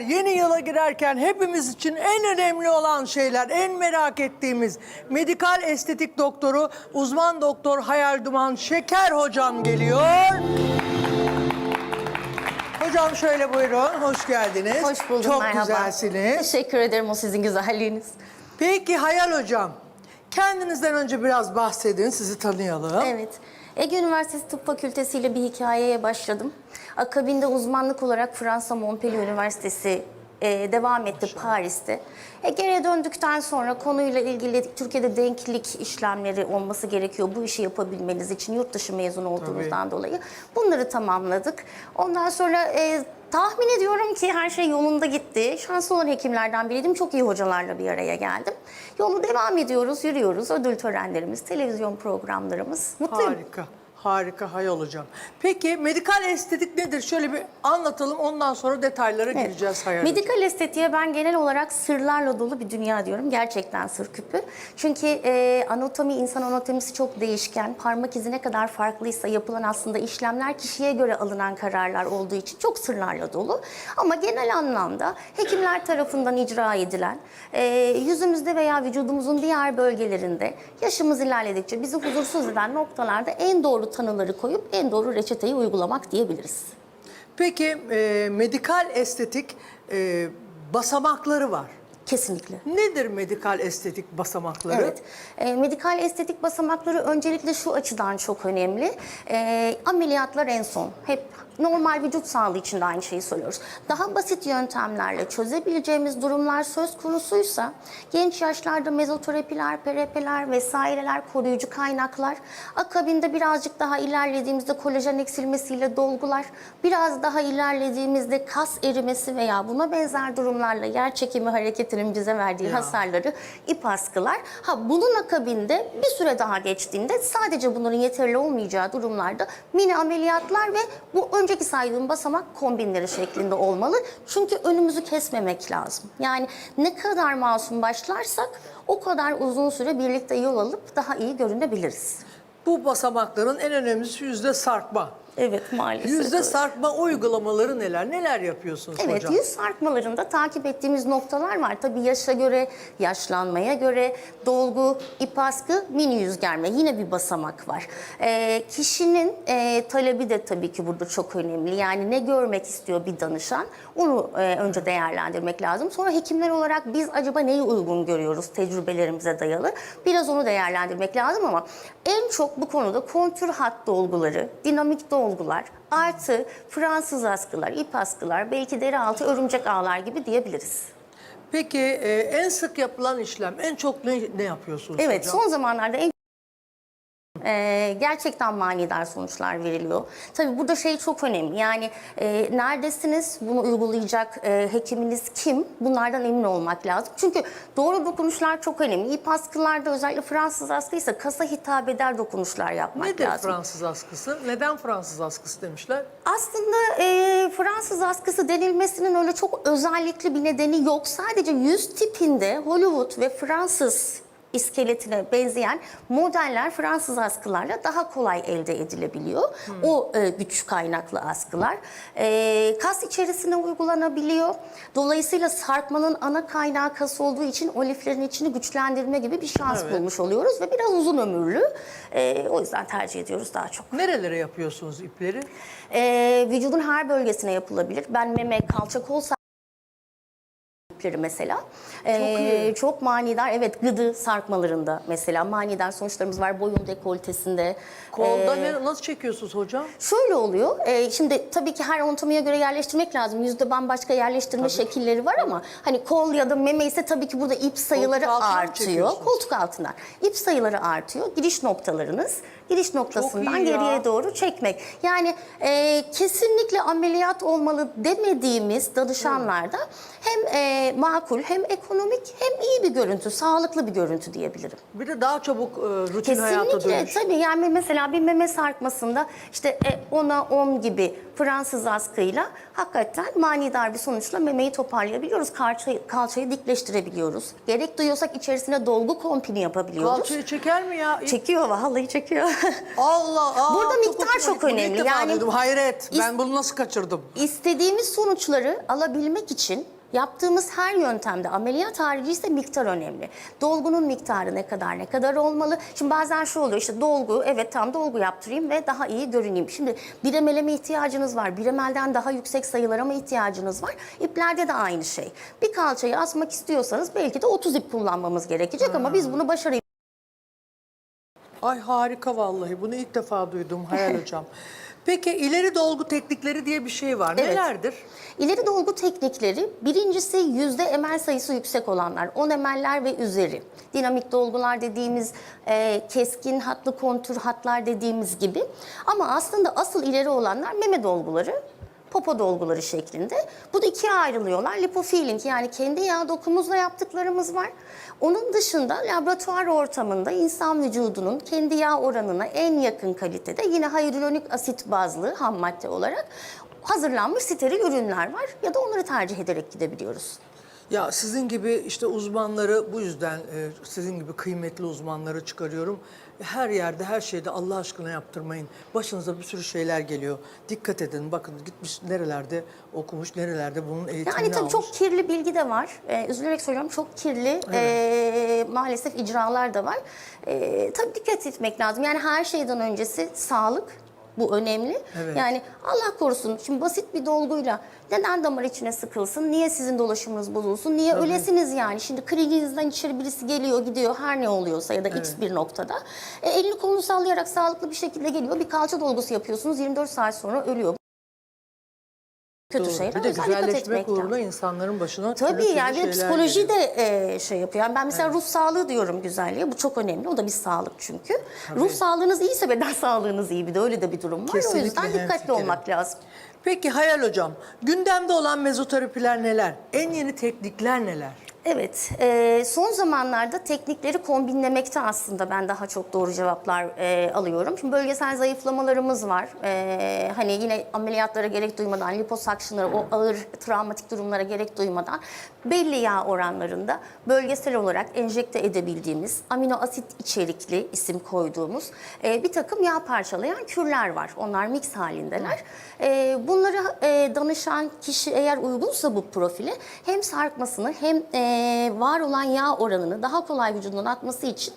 Yeni yıla girerken hepimiz için en önemli olan şeyler, en merak ettiğimiz medikal estetik doktoru, uzman doktor Hayal Duman Şeker hocam geliyor. Hocam şöyle buyurun, hoş geldiniz. Hoş bulduk, Çok merhaba. güzelsiniz. Teşekkür ederim o sizin güzelliğiniz. Peki Hayal hocam, kendinizden önce biraz bahsedin, sizi tanıyalım. Evet. Ege Üniversitesi Tıp Fakültesi ile bir hikayeye başladım. Akabinde uzmanlık olarak Fransa Montpellier Üniversitesi e, devam etti Paris'te. E, geriye döndükten sonra konuyla ilgili Türkiye'de denklik işlemleri olması gerekiyor bu işi yapabilmeniz için yurt dışı mezun olduğunuzdan dolayı. Bunları tamamladık. Ondan sonra e, tahmin ediyorum ki her şey yolunda gitti. Şanslı olan hekimlerden biriydim. Çok iyi hocalarla bir araya geldim. Yolu devam ediyoruz, yürüyoruz. Ödül törenlerimiz, televizyon programlarımız. Mutluyum. Harika, harika Hayal hocam. Peki medikal estetik nedir? Şöyle bir anlatalım, ondan sonra detaylara gireceğiz Hayal. Medikal estetiğe ben genel olarak sırlarla dolu bir dünya diyorum. Gerçekten sır küpü. Çünkü e, anatomi, insan anatomisi çok değişken. Parmak izi ne kadar farklıysa yapılan aslında işlemler kişiye göre alınan kararlar olduğu için çok sırlarla dolu. Ama genel anlamda hekimler tarafından icra edilen, e, yüzümüzde veya vücudumuzun diğer bölgelerinde yaşımız ilerledikçe bizi huzursuz eden noktalarda en doğru tanıları koyup en doğru reçeteyi uygulamak diyebiliriz. Peki e, medikal estetik e, basamakları var. Kesinlikle. Nedir medikal estetik basamakları? Evet. E, medikal estetik basamakları öncelikle şu açıdan çok önemli. E, ameliyatlar en son. Hep normal vücut sağlığı için de aynı şeyi söylüyoruz. Daha basit yöntemlerle çözebileceğimiz durumlar söz konusuysa genç yaşlarda mezoterapiler, PRP'ler vesaireler, koruyucu kaynaklar, akabinde birazcık daha ilerlediğimizde kolajen eksilmesiyle dolgular, biraz daha ilerlediğimizde kas erimesi veya buna benzer durumlarla yer çekimi hareketinin bize verdiği Ya. hasarları ip askılar. Ha bunun akabinde bir süre daha geçtiğinde sadece bunların yeterli olmayacağı durumlarda mini ameliyatlar ve bu önceki saydığım basamak kombinleri şeklinde olmalı. Çünkü önümüzü kesmemek lazım. Yani ne kadar masum başlarsak o kadar uzun süre birlikte yol alıp daha iyi görünebiliriz. Bu basamakların en önemlisi yüzde sarkma. Evet maalesef. Yüzde öyle. sarkma uygulamaları neler? Neler yapıyorsunuz Evet, hocam? yüz sarkmalarında takip ettiğimiz noktalar var. Tabii yaşa göre, yaşlanmaya göre dolgu, ip askı, mini yüz germe yine bir basamak var. Ee, kişinin e, talebi de tabii ki burada çok önemli. Yani ne görmek istiyor bir danışan onu e, önce değerlendirmek lazım. Sonra hekimler olarak biz acaba neyi uygun görüyoruz tecrübelerimize dayalı? Biraz onu değerlendirmek lazım ama en çok bu konuda kontür hat dolguları, dinamik dolgular, artı Fransız askılar, ip askılar, belki deri altı örümcek ağlar gibi diyebiliriz. Peki e, en sık yapılan işlem, en çok ne, ne yapıyorsunuz Evet, hocam? son zamanlarda en Ee, gerçekten manidar sonuçlar veriliyor. Tabii burada şey çok önemli. Yani e, neredesiniz? Bunu uygulayacak e, hekiminiz kim? Bunlardan emin olmak lazım. Çünkü doğru dokunuşlar çok önemli. İp askılarda özellikle Fransız askıysa kasa hitap eder dokunuşlar yapmak Nedir lazım. Fransız askısı? Neden Fransız askısı demişler? Aslında e, Fransız askısı denilmesinin öyle çok özellikli bir nedeni yok. Sadece yüz tipinde Hollywood ve Fransız iskeletine benzeyen modeller Fransız askılarla daha kolay elde edilebiliyor. O e, güç kaynaklı askılar. E, kas içerisine uygulanabiliyor. Dolayısıyla sarkmanın ana kaynağı kas olduğu için o liflerin içini güçlendirme gibi bir şans Evet. bulmuş oluyoruz ve biraz uzun ömürlü. E, o yüzden tercih ediyoruz daha çok. Nerelere yapıyorsunuz ipleri? Ee, vücudun her bölgesine yapılabilir. Ben meme, kalça, kol sarkmaları mesela. Ee, iyi. çok manidar, evet gıdı sarkmalarında mesela manidar sonuçlarımız var boyun dekoltesinde. Kolda Ee, ne, nasıl çekiyorsunuz hocam? Şöyle oluyor. e, şimdi tabii ki her anatomiye göre yerleştirmek lazım. Yüzde bambaşka yerleştirme şekilleri var ama hani kol ya da meme ise tabii ki burada ip sayıları mı artıyor. Koltuk altından. İp sayıları artıyor. Giriş noktalarınız giriş noktasından geriye doğru çekmek. Yani e, kesinlikle ameliyat olmalı demediğimiz danışanlarda hem e, makul, hem ekonomik hem iyi bir görüntü, sağlıklı bir görüntü diyebilirim. Bir de daha çabuk e, rutin hayata Kesinlikle dönüş. tabii yani mesela bir meme sarkmasında işte e, 10'a 10 gibi Fransız askıyla hakikaten manidar bir sonuçla memeyi toparlayabiliyoruz. Kalçayı, kalçayı dikleştirebiliyoruz. Gerek duyuyorsak içerisine dolgu kompini yapabiliyoruz. Kalçayı çeker mi ya? Çekiyor vallahi çekiyor. Allah aa, Burada miktar çok ilk önemli. Yani- duydum. hayret. Ben bunu nasıl kaçırdım? İstediğimiz sonuçları alabilmek için yaptığımız her yöntemde ameliyat harici ise miktar önemli. Dolgunun miktarı ne kadar ne kadar olmalı? Şimdi bazen şu oluyor işte dolgu evet tam dolgu yaptırayım ve daha iyi görüneyim. Şimdi bir emeleme ihtiyacınız var. Bir emelden daha yüksek sayılara mı ihtiyacınız var? İplerde de aynı şey. Bir kalçayı asmak istiyorsanız belki de 30 ip kullanmamız gerekecek ama biz bunu başarıyla Ay harika vallahi. Bunu ilk defa duydum Hayal Hocam. Peki ileri dolgu teknikleri diye bir şey var. Evet. Nelerdir? İleri dolgu teknikleri birincisi yüzde emel sayısı yüksek olanlar. 10 emeller ve üzeri. Dinamik dolgular dediğimiz e, keskin hatlı kontur hatlar dediğimiz gibi. Ama aslında asıl ileri olanlar meme dolguları. Popo dolguları şeklinde. Bu da ikiye ayrılıyorlar. Lipofilling yani kendi yağ dokumuzla yaptıklarımız var. Onun dışında laboratuvar ortamında insan vücudunun kendi yağ oranına en yakın kalitede yine hyaluronik asit bazlı ham madde olarak hazırlanmış steril ürünler var ya da onları tercih ederek gidebiliyoruz. Ya sizin gibi işte uzmanları bu yüzden e, sizin gibi kıymetli uzmanları çıkarıyorum. Her yerde her şeyde Allah aşkına yaptırmayın. Başınıza bir sürü şeyler geliyor. Dikkat edin. Bakın gitmiş nerelerde okumuş, nerelerde bunun eğitimini Yani tabii almış. çok kirli bilgi de var. Ee, üzülerek söylüyorum çok kirli ee, maalesef icralar da var. Ee, tabii dikkat etmek lazım. Yani her şeyden öncesi sağlık. Bu önemli. Evet. Yani Allah korusun şimdi basit bir dolguyla neden damar içine sıkılsın? Niye sizin dolaşımınız bozulsun? Niye ölesiniz yani? Şimdi kliniğinizden içeri birisi geliyor gidiyor her ne oluyorsa ya da x bir noktada. E, elini kolunu sallayarak sağlıklı bir şekilde geliyor. Bir kalça dolgusu yapıyorsunuz 24 saat sonra ölüyor. Kötü Doğru. şeyler. Bir de dikkat güzelleşmek etmek lazım. uğruna insanların başına Tabii yani bir psikoloji geliyor. de e, şey yapıyor. Yani ben mesela ruh sağlığı diyorum güzelliğe. Bu çok önemli. O da bir sağlık çünkü. Ruh sağlığınız iyiyse beden sağlığınız iyi. Bir de öyle de bir durum var. Kesinlikle o yüzden dikkatli hemfikirim. olmak lazım. Peki Hayal Hocam, gündemde olan mezoterapiler neler? En yeni teknikler neler? Evet, e, son zamanlarda teknikleri kombinlemekte aslında ben daha çok doğru cevaplar e, alıyorum. Şimdi bölgesel zayıflamalarımız var. E, hani yine ameliyatlara gerek duymadan, liposuction'lara, o ağır travmatik durumlara gerek duymadan belli yağ oranlarında bölgesel olarak enjekte edebildiğimiz, amino asit içerikli isim koyduğumuz bir takım yağ parçalayan kürler var. Onlar mix halindeler. E, danışan kişi eğer uygunsa bu profile hem sarkmasını hem var olan yağ oranını daha kolay vücudundan atması için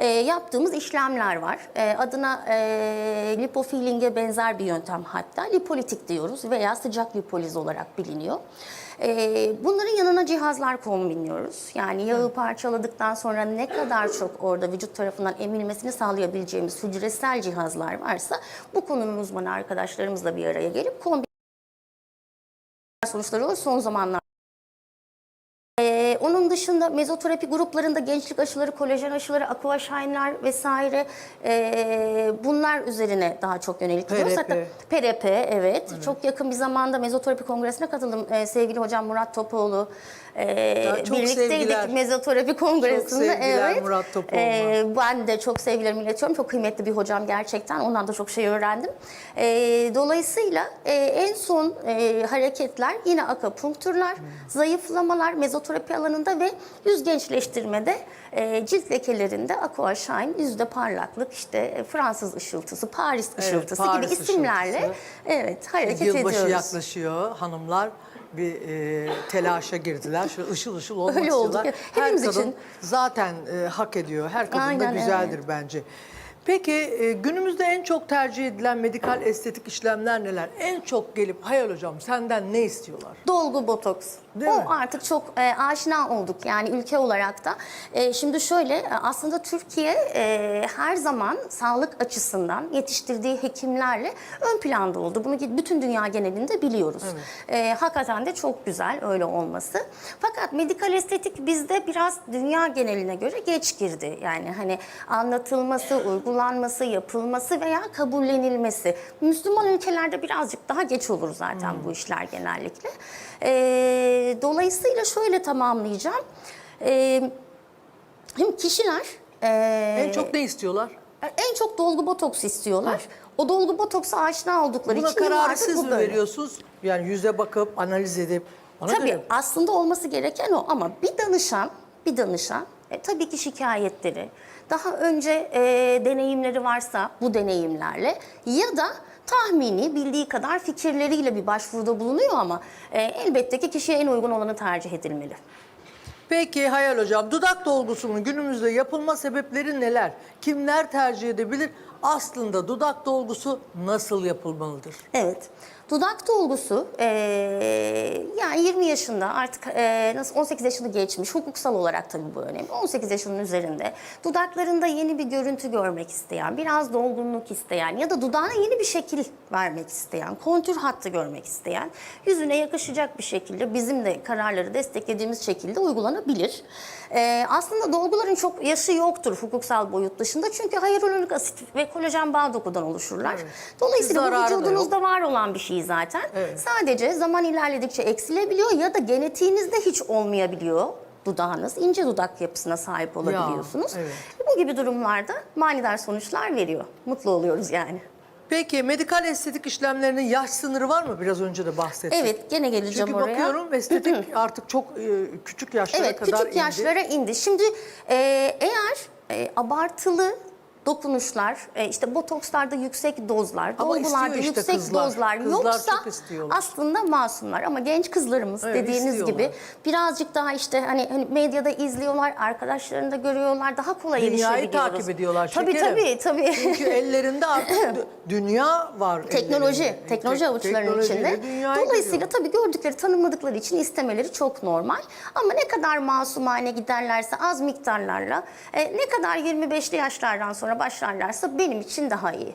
e, yaptığımız işlemler var. E, adına e, lipofilling'e benzer bir yöntem hatta lipolitik diyoruz veya sıcak lipoliz olarak biliniyor. Bunların yanına cihazlar kombinliyoruz. Yani yağı parçaladıktan sonra ne kadar çok orada vücut tarafından emilmesini sağlayabileceğimiz hücresel cihazlar varsa bu konunun uzmanı arkadaşlarımızla bir araya gelip kombin sonuçları olur son zamanlarda. Ee, onun dışında mezoterapi gruplarında gençlik aşıları, kolajen aşıları, aquashine'lar vesaire ee, bunlar üzerine daha çok yönelik gidiyoruz. PRP. Hatta PRP evet. Çok yakın bir zamanda mezoterapi kongresine katıldım. Ee, sevgili hocam Murat Topoğlu. Ee, çok sevgiler. birlikteydik mezoterapi kongresinde. sevgiler evet. Murat Topoğlu'na. Ee, ben de çok sevgilerimi iletiyorum. Çok kıymetli bir hocam gerçekten. Ondan da çok şey öğrendim. Ee, dolayısıyla e, en son e, hareketler yine akapunkturlar, zayıflamalar mezoterapi alanında ve yüz gençleştirmede e, cilt lekelerinde aquashine, yüzde parlaklık, işte e, Fransız ışıltısı, Paris Evet, ışıltısı Paris gibi isimlerle ışıltısı. evet hareket Yılbaşı ediyoruz. yaklaşıyor hanımlar bir e, telaşa girdiler. Şöyle ışıl ışıl olmak Öyle olduk istiyorlar. Her Hepimiz kadın için. zaten e, hak ediyor. Her kadın da Aynen, güzeldir bence. Peki e, günümüzde en çok tercih edilen medikal estetik işlemler neler? En çok gelip Hayal Hocam senden ne istiyorlar? Dolgu botoks. Değil o mi? artık çok e, aşina olduk yani ülke olarak da. E, şimdi şöyle e, aslında Türkiye e, her zaman sağlık açısından yetiştirdiği hekimlerle ön planda oldu. Bunu bütün dünya genelinde biliyoruz. E, hakikaten de çok güzel öyle olması. Fakat medikal estetik bizde biraz dünya geneline göre geç girdi. Yani hani anlatılması, uygulanması, yapılması veya kabullenilmesi. Müslüman ülkelerde birazcık daha geç olur zaten bu işler genellikle. E, dolayısıyla şöyle tamamlayacağım. E, hem kişiler e, En çok ne istiyorlar? en çok dolgu botoks istiyorlar. O dolgu botoksa aşina oldukları Buna için kararı siz mi böyle. veriyorsunuz? Yani yüze bakıp, analiz edip. Ona Tabii göre. aslında olması gereken o ama bir danışan, bir danışan e, tabii ki şikayetleri, daha önce e, deneyimleri varsa bu deneyimlerle ya da tahmini bildiği kadar fikirleriyle bir başvuruda bulunuyor ama e, elbette ki kişiye en uygun olanı tercih edilmeli. Peki Hayal Hocam, dudak dolgusunun günümüzde yapılma sebepleri neler? Kimler tercih edebilir? Aslında dudak dolgusu nasıl yapılmalıdır? Evet. Dudak dolgusu eee, yani 20 yaşında artık eee, nasıl 18 yaşını geçmiş hukuksal olarak tabii bu önemli. 18 yaşının üzerinde dudaklarında yeni bir görüntü görmek isteyen, biraz dolgunluk isteyen ya da dudağına yeni bir şekil vermek isteyen, kontür hattı görmek isteyen, yüzüne yakışacak bir şekilde bizim de kararları desteklediğimiz şekilde uygulanabilir. Eee, aslında dolguların çok yaşı yoktur hukuksal boyut dışında çünkü hyaluronik asit ve kolajen bağ dokudan oluşurlar. Dolayısıyla bu vücudunuzda var olan bir şey zaten. Evet. Sadece zaman ilerledikçe eksilebiliyor ya da genetiğinizde hiç olmayabiliyor dudağınız. ince dudak yapısına sahip olabiliyorsunuz. evet. Bu gibi durumlarda manidar sonuçlar veriyor. Mutlu oluyoruz yani. Peki medikal estetik işlemlerinin yaş sınırı var mı? Biraz önce de bahsettik. Evet gene geleceğim Çünkü oraya. bakıyorum estetik artık çok e, küçük yaşlara Evet kadar küçük indi. yaşlara indi. Şimdi e, eğer e, abartılı dokunuşlar, e, işte botokslarda yüksek dozlar, Ama dolgularda işte yüksek kızlar. dozlar Kızlar yoksa aslında masumlar. Ama genç kızlarımız Evet, dediğiniz istiyorlar. gibi birazcık daha işte hani, hani medyada izliyorlar, arkadaşlarını da görüyorlar, daha kolay Dünyayı erişebiliyoruz. takip ediyorlar Tabii şekerim. tabii tabii. Çünkü ellerinde artık dü- dünya var. Teknoloji, ellerinde. teknoloji Tek- avuçlarının içinde. dünyayı Dolayısıyla görüyor. tabii gördükleri, tanımadıkları için istemeleri çok normal. Ama ne kadar masumane giderlerse az miktarlarla, e, ne kadar 25'li yaşlardan sonra başlarlarsa benim için daha iyi.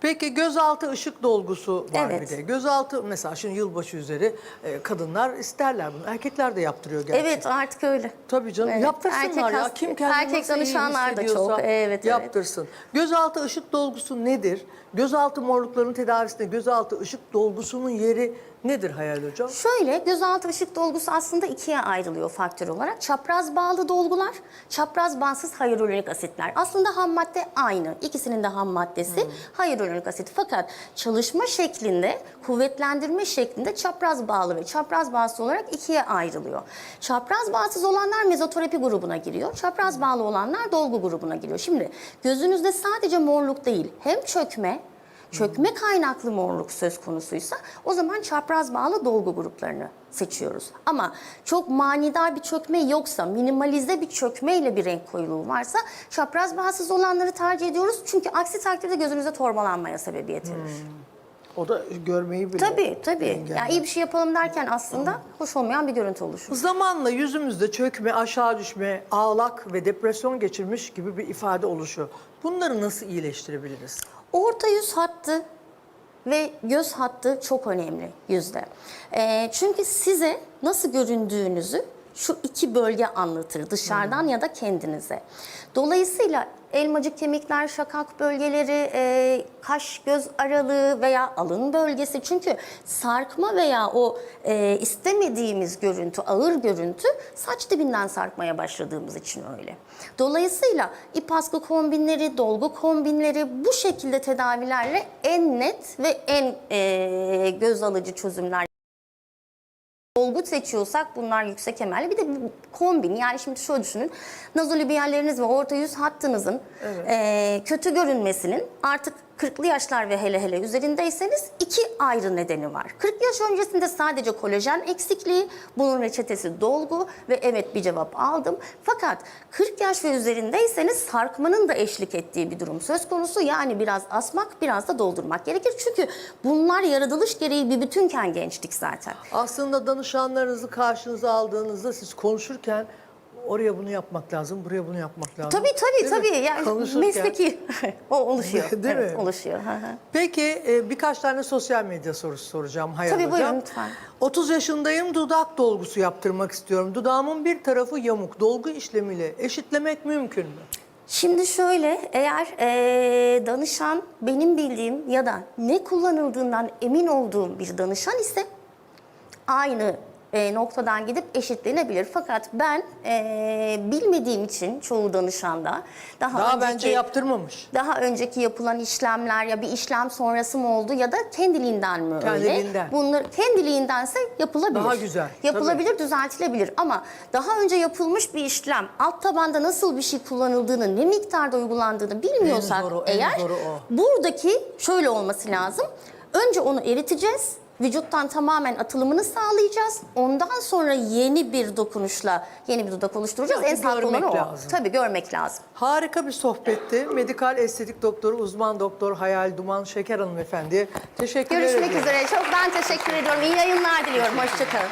Peki gözaltı ışık dolgusu var Evet. bir de. Gözaltı mesela şimdi yılbaşı üzeri e, kadınlar isterler bunu. Erkekler de yaptırıyor gerçi. Evet artık öyle. Tabii canım Evet. yaptırsınlar Erkek ya. Kim kendini erkek danışanlar da çok, evet, evet. yaptırsın. Gözaltı ışık dolgusu nedir? Gözaltı morluklarının tedavisinde gözaltı ışık dolgusunun yeri nedir Hayal Hocam? Şöyle gözaltı ışık dolgusu aslında ikiye ayrılıyor faktör olarak. Çapraz bağlı dolgular, çapraz bağımsız hyaluronik asitler. Aslında ham madde aynı. İkisinin de ham maddesi hyaluronik asit. Fakat çalışma şeklinde, kuvvetlendirme şeklinde çapraz bağlı ve çapraz bağımsız olarak ikiye ayrılıyor. Çapraz bağımsız olanlar mezoterapi grubuna giriyor. Çapraz bağlı olanlar dolgu grubuna giriyor. Şimdi gözünüzde sadece morluk değil, hem çökme çökme kaynaklı morluk söz konusuysa o zaman çapraz bağlı dolgu gruplarını seçiyoruz. Ama çok manidar bir çökme yoksa, minimalize bir çökmeyle bir renk koyuluğu varsa çapraz bağsız olanları tercih ediyoruz. Çünkü aksi takdirde gözünüzde torbalanmaya sebebiyet verir. O da görmeyi bile Tabii tabii. engeller. Ya iyi bir şey yapalım derken aslında hoş olmayan bir görüntü oluşur. Zamanla yüzümüzde çökme, aşağı düşme, ağlak ve depresyon geçirmiş gibi bir ifade oluşuyor. Bunları nasıl iyileştirebiliriz? Orta yüz hattı ve göz hattı çok önemli yüzde. Çünkü size nasıl göründüğünüzü şu iki bölge anlatır dışarıdan ya da kendinize. Dolayısıyla elmacık kemikler, şakak bölgeleri, e, kaş göz aralığı veya alın bölgesi çünkü sarkma veya o e, istemediğimiz görüntü, ağır görüntü saç dibinden sarkmaya başladığımız için öyle. Dolayısıyla ip askı kombinleri, dolgu kombinleri bu şekilde tedavilerle en net ve en e, göz alıcı çözümler dolgu seçiyorsak bunlar yüksek emelli. Bir de kombin yani şimdi şöyle düşünün. Nazolibiyalleriniz ve orta yüz hattınızın eee, kötü görünmesinin artık 40'lı yaşlar ve hele hele üzerindeyseniz iki ayrı nedeni var. 40 yaş öncesinde sadece kolajen eksikliği, bunun reçetesi dolgu ve evet bir cevap aldım. Fakat 40 yaş ve üzerindeyseniz sarkmanın da eşlik ettiği bir durum söz konusu. Yani biraz asmak, biraz da doldurmak gerekir. Çünkü bunlar yaratılış gereği bir bütünken gençlik zaten. Aslında danışanlarınızı karşınıza aldığınızda siz konuşurken oraya bunu yapmak lazım, buraya bunu yapmak lazım. Tabii tabii Değil mi? tabii. Yani Konuşurken. mesleki o oluşuyor. Değil evet, mi? oluşuyor. Peki e, birkaç tane sosyal medya sorusu soracağım Hayal Tabii, Hocam. buyurun lütfen. 30 yaşındayım dudak dolgusu yaptırmak istiyorum. Dudağımın bir tarafı yamuk. Dolgu işlemiyle eşitlemek mümkün mü? Şimdi şöyle eğer eee, danışan benim bildiğim ya da ne kullanıldığından emin olduğum bir danışan ise aynı e, noktadan gidip eşitlenebilir. Fakat ben e, bilmediğim için çoğu danışanda daha, Daha önceki, bence yaptırmamış. daha önceki yapılan işlemler ya bir işlem sonrası mı oldu ya da kendiliğinden mi öyle? Kendiliğinden. Bunlar kendiliğindense yapılabilir. Daha güzel, Yapılabilir, düzeltilebilir ama daha önce yapılmış bir işlem alt tabanda nasıl bir şey kullanıldığını, ne miktarda uygulandığını bilmiyorsak En zoru, en eğer zoru o. buradaki şöyle olması lazım. Önce onu eriteceğiz. Vücuttan tamamen atılımını sağlayacağız. Ondan sonra yeni bir dokunuşla yeni bir dudak oluşturacağız. Yani en sağlıklı olanı o. lazım. Tabii görmek lazım. Harika bir sohbetti. Medikal estetik doktoru, uzman doktor Hayal Duman Şeker hanımefendiye teşekkür ederim. Görüşmek üzere. Çok ben teşekkür ediyorum. İyi yayınlar diliyorum. Hoşçakalın.